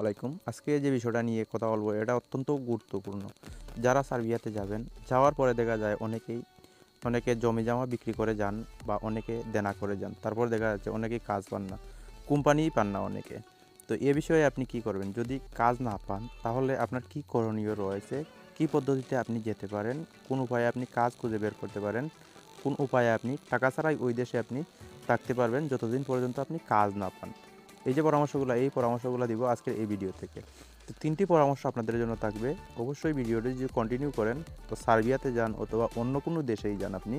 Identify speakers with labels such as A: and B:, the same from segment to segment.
A: আলাইকুম। আজকে যে বিষয়টা নিয়ে কথা বলব, এটা অত্যন্ত গুরুত্বপূর্ণ। যারা সার্বিয়াতে যাবেন, যাওয়ার পরে দেখা যায় অনেকেই, অনেকে জমি জামা বিক্রি করে যান বা অনেকে দেনা করে যান। তারপর দেখা যাচ্ছে অনেকেই কাজ পান না, কোম্পানিই পান না অনেকে। তো এ বিষয়ে আপনি কি করবেন? যদি কাজ না পান, তাহলে আপনার কি করণীয় রয়েছে? কি পদ্ধতিতে আপনি যেতে পারেন? কোন উপায়ে আপনি কাজ খুঁজে বের করতে পারেন? কোন উপায়ে আপনি, টাকা ছাড়াই ওই দেশে আপনি থাকতে পারবেন, যতদিন পর্যন্ত আপনি কাজ না পান। এই যে পরামর্শগুলো, এই পরামর্শগুলো দিব আজকের এই ভিডিও থেকে। তো তিনটি পরামর্শ আপনাদের জন্য থাকবে। অবশ্যই ভিডিওটি যদি কন্টিনিউ করেন, তো সার্বিয়াতে যান অথবা অন্য কোনো দেশেই যান আপনি,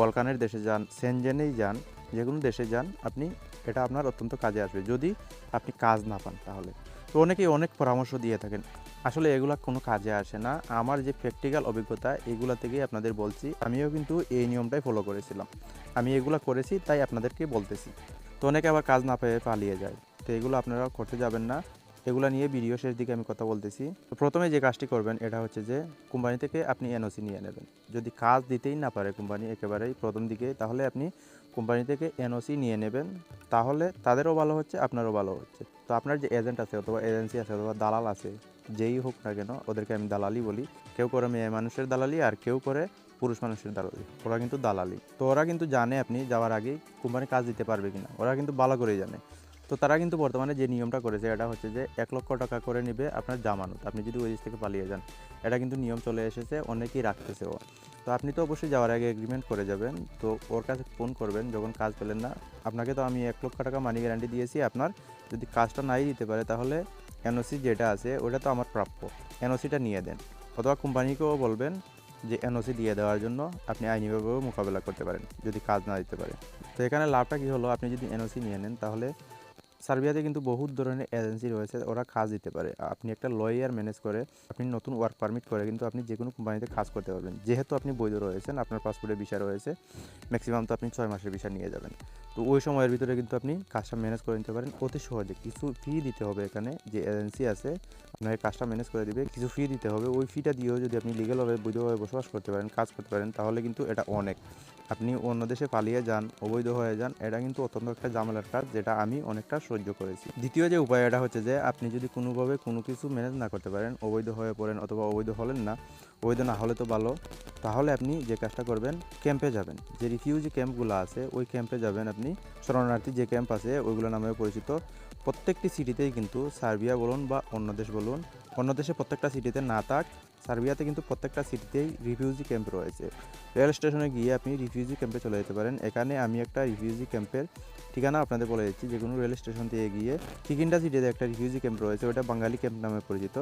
A: বলকানের দেশে যান, সেনজেনেই যান, যে কোনো দেশে যান, আপনি এটা আপনার অত্যন্ত কাজে আসবে। যদি আপনি কাজ না পান তাহলে। তো অনেকেই অনেক পরামর্শ দিয়ে থাকেন। আসলে এগুলা কোনো কাজে আসে না। আমার যে প্র্যাকটিক্যাল অভিজ্ঞতা, এগুলা থেকেই আপনাদের বলছি। আমিও কিন্তু এই নিয়মটাই ফলো করেছিলাম। আমি এগুলা করেছি, তাই আপনাদেরকে বলতেছি। তো অনেকে আবার কাজ না পেয়ে পালিয়ে যায়। তো এগুলো আপনারা করতে যাবেন না। এগুলো নিয়ে ভিডিও শেষ দিকে আমি কথা বলতেছি। তো প্রথমে যে কাজটি করবেন, এটা হচ্ছে যে কোম্পানি থেকে আপনি এনওসি নিয়ে নেবেন। যদি কাজ দিতেই না পারে কোম্পানি একেবারেই প্রথম দিকে, তাহলে আপনি কোম্পানি থেকে এনওসি নিয়ে নেবেন। তাহলে তাদেরও ভালো হচ্ছে, আপনারও ভালো হচ্ছে। তো আপনার যে এজেন্ট আছে অথবা এজেন্সি আছে অথবা দালাল আছে যেই হোক না কেন ওদেরকে আমি দালালি বলি। কেউ করে মেয়ে মানুষের দালালি আর কেউ করে পুরুষ মানুষের দালালি। ওরা কিন্তু দালালি। তো ওরা কিন্তু জানে আপনি যাওয়ার আগেই কোম্পানি কাজ দিতে পারবে কিনা। ওরা কিন্তু ভালো করেই জানে। তো তারা কিন্তু বর্তমানে যে নিয়মটা করেছে এটা হচ্ছে যে এক লক্ষ টাকা করে নেবে আপনার জামানত। আপনি যদি ওই দেশ থেকে পালিয়ে যান, এটা কিন্তু নিয়ম চলে এসেছে, অনেকেই রাখতেছে ও তো আপনি তো অবশ্যই যাওয়ার আগে এগ্রিমেন্ট করে যাবেন। তো ওর কাছে ফোন করবেন, যখন কাজ পেলেন না, আপনাকে তো আমি এক লক্ষ টাকা মানি গ্যারান্টি দিয়েছি, আপনার যদি কাজটা নাই দিতে পারে তাহলে এনওসি যেটা আছে, ওটা তো আমার প্রাপ্য। এনওসিটা নিয়ে দেন। অথবা কোম্পানিকেও বলবেন যে এনওসি দিয়ে দেওয়ার জন্য আপনি আইনিভাবেও মোকাবেলা করতে পারেন, যদি কাজ না দিতে পারে। তো এখানে লাভটা কী হলো? আপনি যদি এনওসি নিয়ে নেন, তাহলে সার্বিয়াতে কিন্তু বহুত ধরনের এজেন্সি রয়েছে, ওরা কাজ দিতে পারে। আপনি একটা লয়ার ম্যানেজ করে, আপনি নতুন ওয়ার্ক পারমিট করে কিন্তু আপনি যে কোনো কোম্পানিতে কাজ করতে পারবেন। যেহেতু আপনি বৈধ রয়েছেন, আপনার পাসপোর্টের বিষয় রয়েছে ম্যাক্সিমাম তো আপনি ছয় মাসের বিষয় নিয়ে যাবেন। তো ওই সময়ের ভিতরে কিন্তু আপনি কাজটা ম্যানেজ করে নিতে পারেন। অতি সহজে কিছু ফি দিতে হবে এখানে, যে এজেন্সি আছে, আপনাকে কাজটা ম্যানেজ করে দিবে, কিছু ফি দিতে হবে। ওই ফিটা দিয়েও যদি আপনি লিগেলভাবে বৈধভাবে বসবাস করতে পারেন, কাজ করতে পারেন, তাহলে কিন্তু এটা অনেক। আপনি অন্য দেশে পালিয়ে যান, অবৈধ হয়ে যান, এটা কিন্তু অত্যন্ত একটা ঝামেলার কাজ, যেটা আমি অনেকটা সহ্য করেছি। দ্বিতীয় যে উপায় এটা হচ্ছে যে, আপনি যদি কোনোভাবে কোনো কিছু ম্যানেজ না করতে পারেন, অবৈধ হয়ে পড়েন অথবা অবৈধ হলেন না, অবৈধ না হলে তো ভালো, তাহলে আপনি যে কাজটা করবেন ক্যাম্পে যাবেন। যে রিফিউজি ক্যাম্পগুলো আছে, ওই ক্যাম্পে যাবেন আপনি। শরণার্থী যে ক্যাম্প আছে, ওইগুলো নামে পরিচিত। প্রত্যেকটি সিটিতেই কিন্তু সার্বিয়া বলুন বা অন্য দেশ বলুন অন্য দেশে প্রত্যেকটা সিটিতে না থাক, সার্বিয়াতে কিন্তু প্রত্যেকটা সিটিতেই রিফিউজি ক্যাম্প রয়েছে। রেল স্টেশনে গিয়ে আপনি রিফিউজি ক্যাম্পে চলে যেতে পারেন। এখানে আমি একটা রিফিউজি ক্যাম্পের ঠিকানা আপনাদের বলে দিচ্ছি। যে কোনো রেল স্টেশন থেকে গিয়ে কিকিন্ডা সিটিতে একটা রিফিউজি ক্যাম্প রয়েছে, ওটা বাঙালি ক্যাম্প নামে পরিচিত।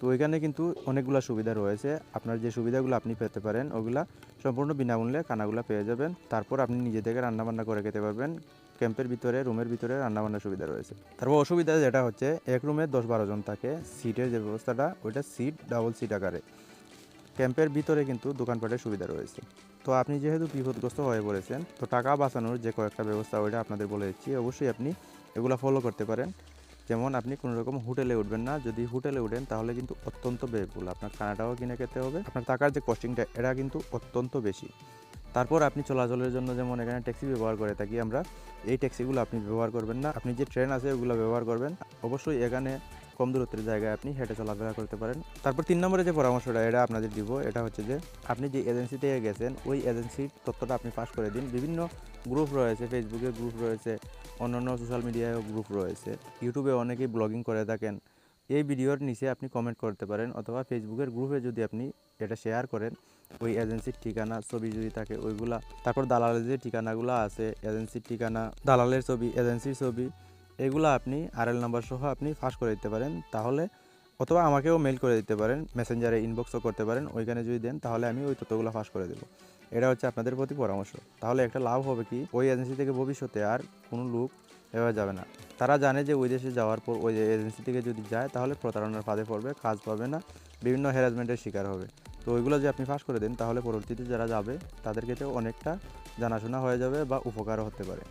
A: তো ওইখানে কিন্তু অনেকগুলো সুবিধা রয়েছে। আপনার যে সুবিধাগুলো আপনি পেতে পারেন, ওগুলা সম্পূর্ণ বিনামূল্যে খানাগুলো পেয়ে যাবেন। তারপর আপনি নিজে থেকে রান্নাবান্না করে খেতে পারবেন। ক্যাম্পের ভিতরে, রুমের ভিতরে রান্নাবান্নার সুবিধা রয়েছে। তারপর অসুবিধা যেটা হচ্ছে, এক রুমে দশ বারো জন থাকে। সিটের যে ব্যবস্থাটা, ওইটা সিট, ডাবল সিট আকারে। ক্যাম্পের ভিতরে কিন্তু দোকানপাটের সুবিধা রয়েছে। তো আপনি যেহেতু বিপদগ্রস্ত হয়ে পড়েছেন, তো টাকা বাঁচানোর যে কয়েকটা ব্যবস্থা, ওইটা আপনাদের বলে দিচ্ছি। অবশ্যই আপনি এগুলো ফলো করতে পারেন। যেমন আপনি কোনো রকম হোটেলে উঠবেন না। যদি হোটেলে উঠেন তাহলে কিন্তু অত্যন্ত ব্যয়বহুল। আপনার খানাটাও কিনে খেতে হবে। আপনার টাকার যে কস্টিংটা এটা কিন্তু অত্যন্ত বেশি। তারপর আপনি চলাচলের জন্য যেমন এখানে ট্যাক্সি ব্যবহার করে থাকি আমরা, এই ট্যাক্সিগুলো আপনি ব্যবহার করবেন না। আপনি যে ট্রেন আছে ওগুলো ব্যবহার করবেন। অবশ্যই এখানে কম দূরত্বের জায়গায় আপনি হেঁটে চলাফেরা করতে পারেন। তারপর তিন নম্বরে যে পরামর্শটা, এটা আপনাদের দিব, এটা হচ্ছে যে আপনি যে এজেন্সি থেকে গেছেন, ওই এজেন্সির তথ্যটা আপনি ফাঁস করে দিন। বিভিন্ন গ্রুপ রয়েছে ফেসবুকে গ্রুপ রয়েছে, অন্যান্য সোশ্যাল মিডিয়ায় গ্রুপ রয়েছে। ইউটিউবে অনেকেই ব্লগিং করে থাকেন। এই ভিডিওর নিচে আপনি কমেন্ট করতে পারেন অথবা ফেসবুকের গ্রুপে যদি আপনি এটা শেয়ার করেন, ওই এজেন্সির ঠিকানা, ছবি যদি থাকে ওইগুলা। তারপর দালালের যে ঠিকানাগুলো আছে এজেন্সির ঠিকানা, দালালের ছবি এজেন্সির ছবি এগুলো আপনি আরএল নাম্বার সহ আপনি ফাঁস করে দিতে পারেন। তাহলে অথবা আমাকেও মেল করে দিতে পারেন মেসেঞ্জারে ইনবক্সও করতে পারেন, ওইখানে যদি দেন তাহলে আমি ওই তথ্যগুলো ফাঁস করে দেবো। এটা হচ্ছে আপনাদের প্রতি পরামর্শ। তাহলে একটা লাভ হবে কি? ওই এজেন্সি থেকে ভবিষ্যতে আর কোনো লোক এভাবে যাবে না। তারা জানে যে ওই দেশে যাওয়ার পর ওই এজেন্সি থেকে যদি যায়, তাহলে প্রতারণার ফাঁদে পড়বে, কাজ পাবে না, বিভিন্ন হ্যারাসমেন্টের শিকার হবে। তো ওইগুলো যে আপনি ফাঁস করে দেন, তাহলে পরবর্তীতে যারা যাবে, তাদের ক্ষেত্রে অনেকটা জানাশোনা হয়ে যাবে বা উপকারও হতে পারে।